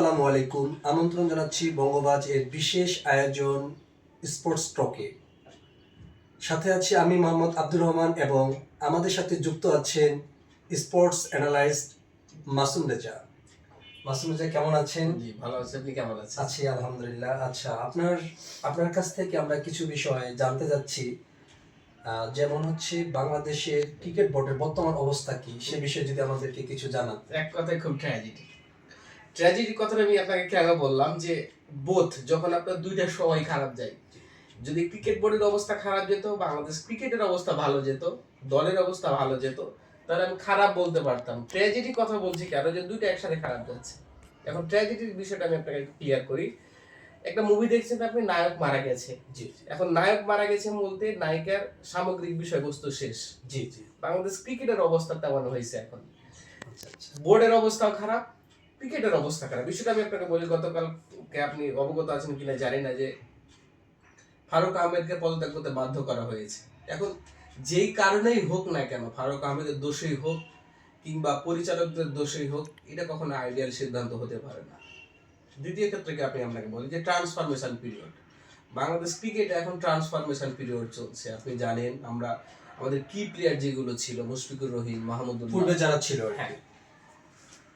আসসালামু আলাইকুম। আমন্ত্রণ জানাচ্ছি বঙ্গবাজ এর বিশেষ আয়োজন স্পোর্টস টকে। সাথে আছি আমি মোহাম্মদ আব্দুর রহমান এবং আমাদের সাথে যুক্ত আছেন স্পোর্টস অ্যানালাইস্ট মাসুম রেজা। মাসুম রেজা কেমন আছেন? জি ভালো আছে। আপনি কেমন আছেন? আছি আলহামদুলিল্লাহ। আচ্ছা আপনার আপনার কাছ থেকে আমরা কিছু বিষয় জানতে যাচ্ছি। যেমন হচ্ছে বাংলাদেশের ক্রিকেট বোর্ডের বর্তমান অবস্থা কি? সে বিষয়ে যদি আমাদেরকে কিছু জানান। এক কথায় খুব ট্র্যাজেডি ট্র্যাজেডি কথাটা আমি আপনাকে কেন বললাম যে বোধ যখন আপনার দুইটা সময় খারাপ যায় যদি ক্রিকেট বোর্ডের অবস্থা খারাপ যেত বাংলাদেশ ক্রিকেটের অবস্থা ভালো যেত দলের অবস্থা ভালো যেত তাহলে আমি খারাপ বলতে পারতাম। ট্র্যাজেডি কথা বলছি কেন? যে দুইটা একসাথে খারাপ যাচ্ছে। এখন ট্র্যাজেডির বিষয়টা আমি আপনাকে ক্লিয়ার করি। একটা মুভি দেখছেন আপনি নায়ক মারা গেছে। জি এখন নায়ক মারা গেছে বলতে নায়িকার সামগ্রিক বিষয়বস্তু শেষ। জি জি। বাংলাদেশ ক্রিকেটের অবস্থা তেমন হয়েছে এখন। আচ্ছা আচ্ছা। বোর্ডের অবস্থাও খারাপ ক্রিকেটের অবস্থা খারাপ। বিষয়টা আমি আপনাকে বলি গতকালকে আপনি অবগত আছেন কিনা জানি না যে ফারুক আহমেদকে পদত্যাগ করতে বাধ্য করা হয়েছে। এখন যেই কারণেই হোক না কেন ফারুক আহমেদের দোষেই হোক কিংবা পরিচালকদের দোষেই হোক এটা কখনো আইডিয়াল সিদ্ধান্ত হতে পারে না। দ্বিতীয় ক্ষেত্রে কি আপনি আপনাকে বলি যে ট্রান্সফরমেশন পিরিয়ড। বাংলাদেশ ক্রিকেটে এখন ট্রান্সফরমেশন পিরিয়ড চলছে। আপনি জানেন আমরা আমাদের কি প্লেয়ার যেগুলো ছিল মুশফিকুর রহিম মাহমুদুল্লাহ পূর্বে যারা ছিল আর হ্যাঁ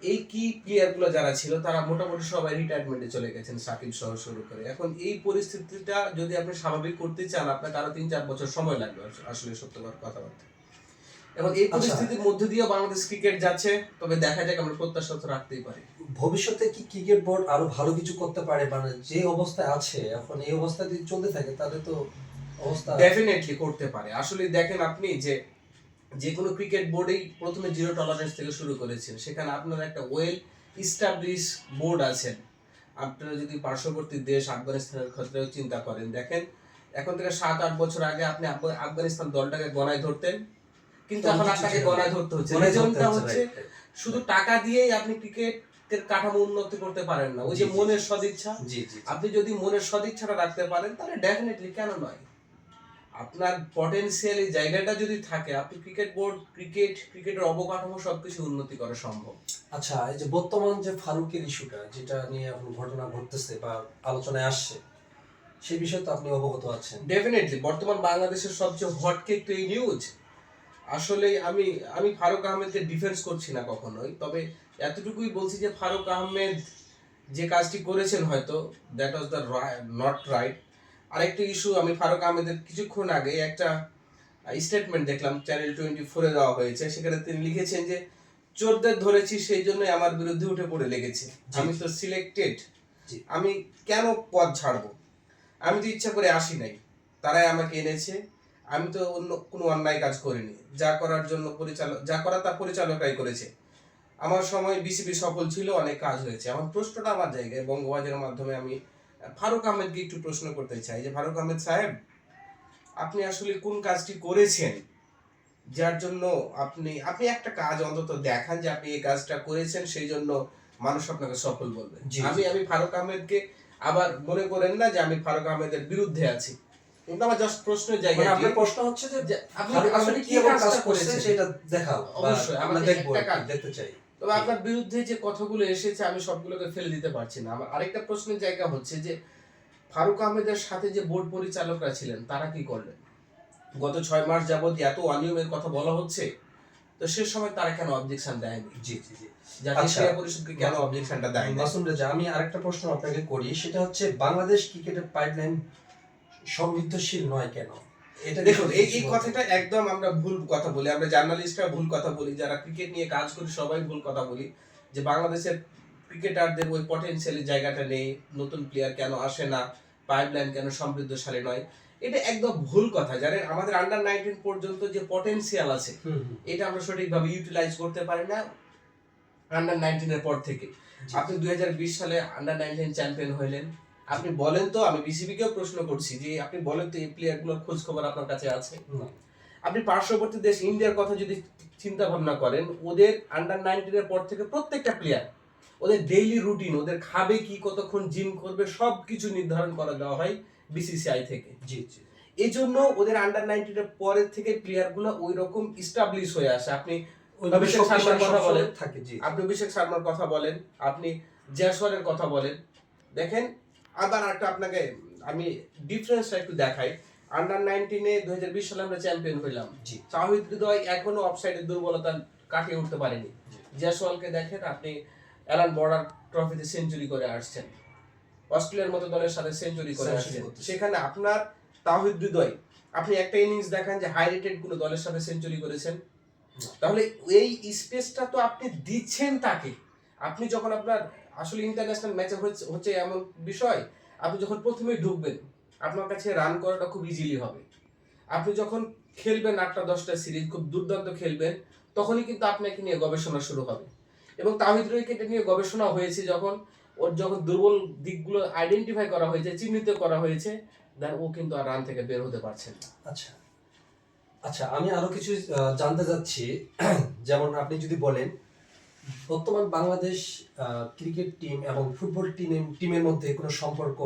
এই কি প্লেয়ারগুলো যারা ছিল তারা মোটামুটি সবাই রিটায়ারমেন্টে চলে গেছেন সাকিব সহ শুরু করে। এখন এই পরিস্থিতিটা যদি আপনি স্বাভাবিক করতে চান আপনাকে আরও তিন চার বছর সময় লাগবে আস- আসলে সত্যবার কথাবার্তা। এখন এই আচ্ছা। পরিস্থিতির মধ্যে দিয়ে বাংলাদেশ ক্রিকেট যাচ্ছে তবে দেখা যাক আমরা প্রত্যাশা তো রাখতেই পারি। ভবিষ্যতে কি ক্রিকেট বোর্ড আরও ভালো কিছু করতে পারে? মানে যে অবস্থায় আছে এখন এই অবস্থা যদি চলতে থাকে তাহলে তো অবস্থা ডেফিনেটলি করতে পারে। আসলে দেখেন আপনি যে যে কোনো ক্রিকেট বোর্ডেই প্রথমে জিরো টলারেন্স থেকে শুরু করেছেন। সেখানে আপনার একটা ওয়েল ইস্টাবলিশ বোর্ড আছেন। আপনারা যদি পার্শ্ববর্তী দেশ আফগানিস্তানের ক্ষেত্রেও চিন্তা করেন দেখেন এখন থেকে সাত আট বছর আগে আপনি আফগানিস্তান দলটাকে গণায় ধরতেন। কিন্তু এখন আপনাকে গণায় ধরতে হচ্ছে। রিজনটা হচ্ছে. শুধু টাকা দিয়েই আপনি ক্রিকেটের কাঠামো উন্নতি করতে পারেন না। ওই যে মনের সদিচ্ছা। আপনি যদি মনের সদিচ্ছাটা রাখতে পারেন তাহলে ডেফিনেটলি কেন নয়? আপনার পটেনশিয়াল এই জায়গাটা যদি থাকে আপনি ক্রিকেট বোর্ড ক্রিকেট ক্রিকেটের অবকাঠামো সবকিছু উন্নতি করা সম্ভব। আচ্ছা এই যে বর্তমান যে ফারুকের ইস্যুটা যেটা নিয়ে এখন ঘটনা ঘটতেছে বা আলোচনায় আসছে সেই বিষয়ে তো আপনি অবগত আছেন। ডেফিনেটলি বর্তমান বাংলাদেশের সবচেয়ে হট কেক তো এই নিউজ আসলে আমি আমি ফারুক আহমেদকে ডিফেন্স করছি না কখনোই তবে এতটুকুই বলছি যে ফারুক আহমেদ যে কাজটি করেছেন হয়তো that was the not right আরেকটা ইস্যু আমি ফারুক আহমেদের কিছুক্ষণ আগে একটা স্টেটমেন্ট দেখলাম চ্যানেল টোয়েন্টি ফোরে দেওয়া হয়েছে সেখানে তিনি লিখেছেন যে চোরদের ধরেছি সেই জন্যই আমার বিরুদ্ধে উঠে পড়ে লেগেছে। আমি তো সিলেক্টেড। আমি কেন পদ ছাড়বো? আমি তো ইচ্ছা করে আসি নাই। তারাই আমাকে এনেছে। আমি তো অন্য কোনো অন্যায় কাজ করিনি। যা করার জন্য পরিচালক যা করা তা পরিচালকরাই করেছে। আমার সময় বিসিবি সফল ছিল অনেক কাজ হয়েছে। আমার প্রশ্নটা আমার জায়গায় বঙ্গবাজারের মাধ্যমে আমি ফারুক আহমেদকে একটু প্রশ্ন করতে চাই যে ফারুক আহমেদ সাহেব আপনি আসলে কোন কাজটি করেছেন? যার জন্য আপনি আপনি একটা কাজ অন্তত দেখান যে আপনি এই কাজটা করেছেন সেই জন্য মানুষ আপনাকে সফল বলবে। আমি আমি ফারুক আহমেদকে আবার মনে করেন না যে আমি ফারুক আহমেদের বিরুদ্ধে আছি। কিন্তু আমার জাস্ট প্রশ্নের জায়গা মানে আপনার প্রশ্ন হচ্ছে যে আপনি আসলে কি কাজ করেছেন? সেটা দেখাও অবশ্যই, আমরা দেখব দেখতে চাই। তবে আপনার বিরুদ্ধে যে কথাগুলো এসেছে আমি সবগুলোকে ফেলে দিতে পারছি না। আমার আরেকটা প্রশ্নের জায়গা হচ্ছে যে ফারুক আহমেদের সাথে যে বোর্ড পরিচালকরা ছিলেন তারা কি করলেন? গত ছয় মাস যাবত এত অনিয়মের কথা বলা হচ্ছে তো সে সময় তারা কেন অবজেকশন দেয়নি? জি জি জি। জাতীয় আচ্ছা। ক্রীড়া পরিষদকে কেন অবজেকশনটা দেয়নি? মাসুম রেজা আমি আরেকটা প্রশ্ন আপনাকে করি সেটা হচ্ছে বাংলাদেশ ক্রিকেটের পাইপলাইন সমৃদ্ধশীল নয় কেন? দেখুন এই এই কথাটা একদম আমরা ভুল কথা বলি। আমরা জার্নালিস্টরা ভুল কথা বলি যারা ক্রিকেট নিয়ে কাজ করি সবাই ভুল কথা বলি। যে বাংলাদেশের ক্রিকেটারদের ওই পটেনশিয়ালি জায়গাটা নেই নতুন প্লেয়ার কেন আসে না পাইপলাইন কেন সমৃদ্ধশালী নয়। এটা একদম ভুল কথা। জানেন আমাদের আন্ডার নাইনটিন পর্যন্ত যে পটেনশিয়াল আছে এটা আমরা সঠিকভাবে ইউটিলাইজ করতে পারি না আন্ডার নাইনটিনের পর থেকে। আপনি দুই হাজার বিশ সালে আন্ডার নাইনটিন চ্যাম্পিয়ন হইলেন। আপনি বলেন তো আমি বিসিবি কেও প্রশ্ন করছি যে আপনি বলেন তো এই প্লেয়ারগুলোর খোঁজ খবর আপনার কাছে আছে? আপনি পার্শ্ববর্তী দেশ ইন্ডিয়ার কথা যদি চিন্তা ভাবনা করেন ওদের আন্ডার নাইনটিনের পর থেকে প্রত্যেকটা প্লেয়ার ওদের ডেইলি রুটিন ওদের খাবে কি কতক্ষণ জিম করবে সব কিছু নির্ধারণ করা দেওয়া হয় বিসিসিআই থেকে। জি জি। এই জন্য ওদের আন্ডার নাইনটিনের পরের থেকে প্লেয়ারগুলো ওই রকম ইস্টাবলিশ হয়ে আসে। আপনি অভিষেক শর্মার কথা বলেন। থাকে জি। আপনি অভিষেক শর্মার কথা বলেন। আপনি জ্যাসওয়ালের কথা বলেন। দেখেন আবার একটা আপনাকে আমি ডিফারেন্সটা একটু দেখাই। আন্ডার নাইনটিনে দু হাজার বিশ সালে আমরা চ্যাম্পিয়ন হইলাম। জি। তাহিদ হৃদয় এখনও অফসাইডের দুর্বলতা কাটিয়ে উঠতে পারেনি। জি। জয়সওয়ালকে দেখেন আপনি অ্যালান বর্ডার ট্রফিতে সেঞ্চুরি করে আসছেন। অস্ট্রেলিয়ার মতো দলের সাথে সেঞ্চুরি করে আসছেন। সেখানে আপনার তাহিদ হৃদয় আপনি একটা ইনিংস দেখান যে হাই রেটেড কোনো দলের সাথে সেঞ্চুরি করেছেন। তাহলে এই স্পেসটা তো আপনি দিচ্ছেন তাকে। আপনি যখন আপনার আসলে ইন্টারন্যাশনাল ম্যাচে হচ্ছে এমন বিষয়, আপনি যখন প্রথমেই ঢুকবেন, আপনার কাছে রান করাটা খুব ইজিলি হবে। আপনি যখন খেলবেন আটটা, দশটা সিরিজ খুব দুর্দান্ত খেলবেন, তখনই কিন্তু আপনাকে নিয়ে গবেষণা শুরু হবে। এবং তাহিদ রহিকে নিয়ে গবেষণা হয়েছে যখন ওর যখন দুর্বল দিকগুলো আইডেন্টিফাই করা হয়েছে, চিহ্নিত করা হয়েছে দেন ও কিন্তু আর রান থেকে বের হতে পারছে না। আচ্ছা। আচ্ছা আমি আরও কিছু জানতে চাচ্ছি, যেমন আপনি যদি বলেন বর্তমান বাংলাদেশ ক্রিকেট টিম এবং ফুটবল টিম টিমের মধ্যে কোনো সম্পর্ক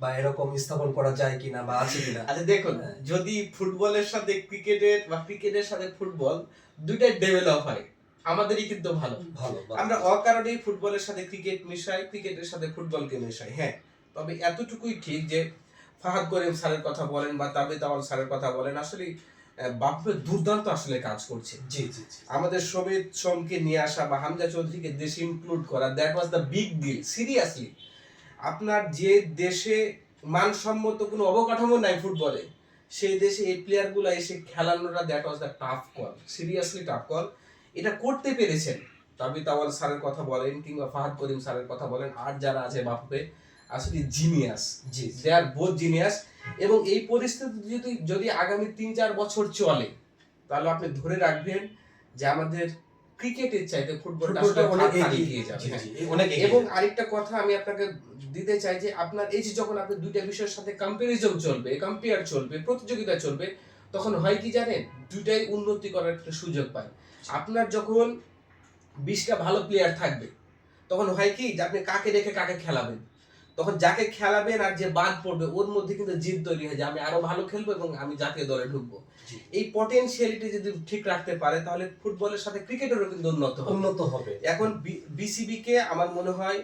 বা এরকম স্থাপন করা যায় কিনা বা আছে কিনা? আচ্ছা দেখুন। যদি ফুটবলের সাথে ক্রিকেটের বা ক্রিকেটের সাথে ফুটবল দুইটাই ডেভেলপ হয় আমাদেরই কিন্তু ভালো। ভালো আমরা অকারণেই ফুটবলের সাথে ক্রিকেট মিশাই ক্রিকেটের সাথে ফুটবলকে মিশাই হ্যাঁ। তবে এতটুকুই ঠিক যে ফাহাদ করিম স্যারের কথা বলেন বা তাবিদ আওয়াল স্যারের কথা বলেন আসলে বাপরে দুর্দান্ত আসলে কাজ করছে। জি জি আমাদের সমিত সোমকে নিয়ে আসা বা হামজা চৌধুরীকে দেশে ইনক্লুড করা that was the big deal seriously আপনার যে দেশে মানসম্মত কোনো অবকাঠামো নাই ফুটবলে সেই দেশে এই প্লেয়ারগুলো এসে খেলানোটা that was the tough call seriously tough call এটা করতে পেরেছেন। তাবিত আওয়াল স্যারের কথা বলেন কিংবা ফাহাদ করিম স্যারের কথা বলেন আর যারা আছে বাপুকে আসলে জিনিয়াস জি জি। দে আর বোথ জিনিয়াস এবং এই পরিস্থিতি যদি যদি আগামী তিন চার বছর চলে তাহলে আপনি ধরে রাখবেন যে আমাদের ক্রিকেটের চাইতে ফুটবলটা অনেক এগিয়ে যাবে। এবং আরেকটা কথা আমি আপনাকে দিতে চাই যে আপনার এই যে যখন আপনি দুইটা বিষয়ের সাথে কম্পারিজন চলবে কম্পেয়ার চলবে প্রতিযোগিতা চলবে তখন হয় কি জানেন? দুইটাই উন্নতি করার একটা সুযোগ পায়। আপনার যখন বিশটা ভালো প্লেয়ার থাকবে তখন হয় কি যে আপনি কাকে রেখে কাকে খেলাবেন? তখন যাকে খেলাবেন আর যে বাদ পড়বে ওর মধ্যে কিন্তু জিদ তৈরি হয় যে আমি আরও ভালো খেলব এবং আমি জাতীয় দলে ঢুকবো। এই পটেনশিয়ালিটি যদি ঠিক রাখতে পারে তাহলে ফুটবলের সাথে ক্রিকেটেরও কিন্তু উন্নত উন্নত হবে। এখন বিসিবি কে আমার মনে হয়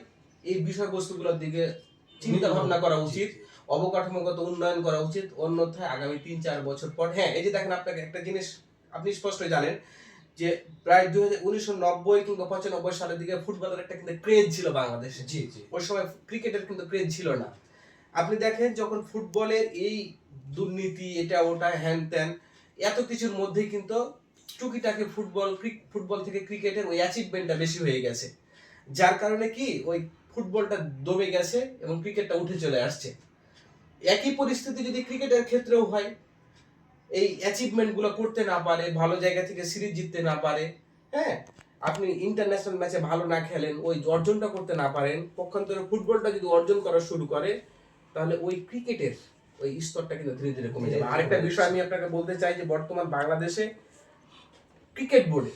এই বিষয়বস্তুগুলোর দিকে চিন্তা ভাবনা করা উচিত অবকাঠামোগত উন্নয়ন করা উচিত। অন্যথায় আগামী তিন চার বছর পর হ্যাঁ এই যে দেখেন আপনাকে একটা জিনিস আপনি স্পষ্ট জানেন যে প্রায় দুই হাজার উনিশশো নব্বই কিংবা পঁচানব্বই সালের দিকে ফুটবলের একটা কিন্তু ক্রেজ ছিল বাংলাদেশে। জি জি। ওই সময় ক্রিকেটের কিন্তু ক্রেজ ছিল না। আপনি দেখেন যখন ফুটবলের এই দুর্নীতি এটা ওটা হ্যান ত্যান এত কিছুর মধ্যেই কিন্তু টুকিটাকি ফুটবল ফুটবল থেকে ক্রিকেটের ওই অ্যাচিভমেন্টটা বেশি হয়ে গেছে। যার কারণে কি ওই ফুটবলটা দমে গেছে এবং ক্রিকেটটা উঠে চলে আসছে। একই পরিস্থিতি যদি ক্রিকেটের ক্ষেত্রেও হয় এই অ্যাচিভমেন্টগুলো করতে না পারে ভালো জায়গা থেকে সিরিজ জিততে না পারে হ্যাঁ? আপনি ইন্টারন্যাশনাল ম্যাচে ভালো না খেলেন ওই অর্জনটা করতে না পারেন পক্ষান্তরে ফুটবলটা যদি অর্জন করা শুরু করে তাহলে ওই ক্রিকেটের ওই স্তরটা কিন্তু ধীরে ধীরে কমে যাবে। আরেকটা বিষয় আমি আপনাকে বলতে চাই যে বর্তমান বাংলাদেশে ক্রিকেট বোর্ডে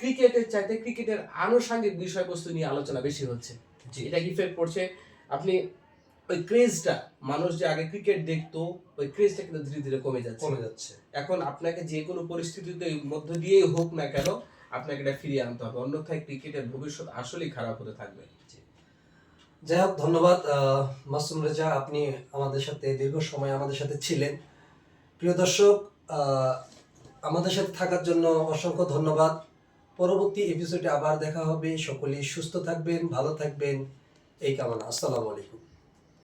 ক্রিকেটের চাইতে ক্রিকেটের আনুষঙ্গিক বিষয়বস্তু নিয়ে আলোচনা বেশি হচ্ছে। জি। এটা কি ইফেক্ট পড়ছে আপনি ওই ক্রেজটা মানুষ যে আগে ক্রিকেট দেখতো ওই ক্রেজটা কিন্তু ধীরে ধীরে কমে যাচ্ছে। কমে যাচ্ছে। এখন আপনাকে যে কোনো পরিস্থিতিতে মধ্য দিয়েই হোক না কেন আপনাকে এটা ফিরিয়ে আনতে হবে। অন্যথায় ক্রিকেটের ভবিষ্যৎ আসলেই খারাপ হতে থাকবে। যাই হোক ধন্যবাদ মাসুম রেজা। আপনি আমাদের সাথে দীর্ঘ সময় আমাদের সাথে ছিলেন। প্রিয় দর্শক আমাদের সাথে থাকার জন্য অসংখ্য ধন্যবাদ। পরবর্তী এপিসোডে আবার দেখা হবে। সকলেই সুস্থ থাকবেন ভালো থাকবেন। এই কামনা। আসসালামু আলাইকুম।